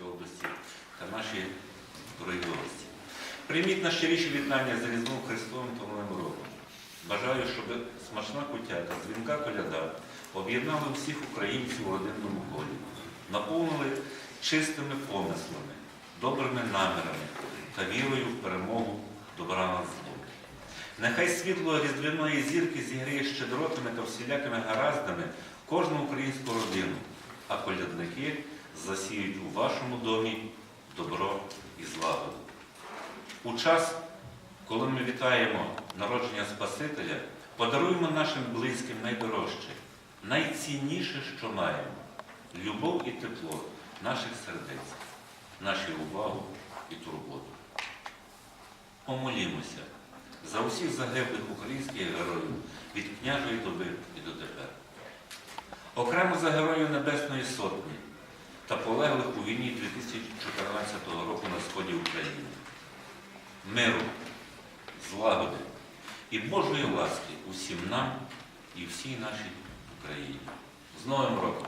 Тернопільської області та наші дорогі гості. Прийміть найщиріші вітання з Різдвом Христовим та Новим роком. Бажаю, щоб смачна кутя та дзвінка коляда об'єднали всіх українців у родинному колі, наповнили чистими помислами, добрими намірами та вірою в перемогу добра над злом. Нехай світло різдвяної зірки зігріє щедротами та всілякими гараздами кожну українську родину, а колядники засіють у вашому домі добро і злагоду. У час, коли ми вітаємо народження Спасителя, подаруємо нашим близьким найдорожче, найцінніше, що маємо любов і тепло наших сердець, нашу увагу і турботу. Помолімося за усіх загиблих українських героїв від княжої доби і дотепер. Окремо за героїв Небесної Сотні та полеглих у війні 2014 року на сході України. Миру, злагоди і Божої ласки усім нам і всій нашій Україні. З Новим роком!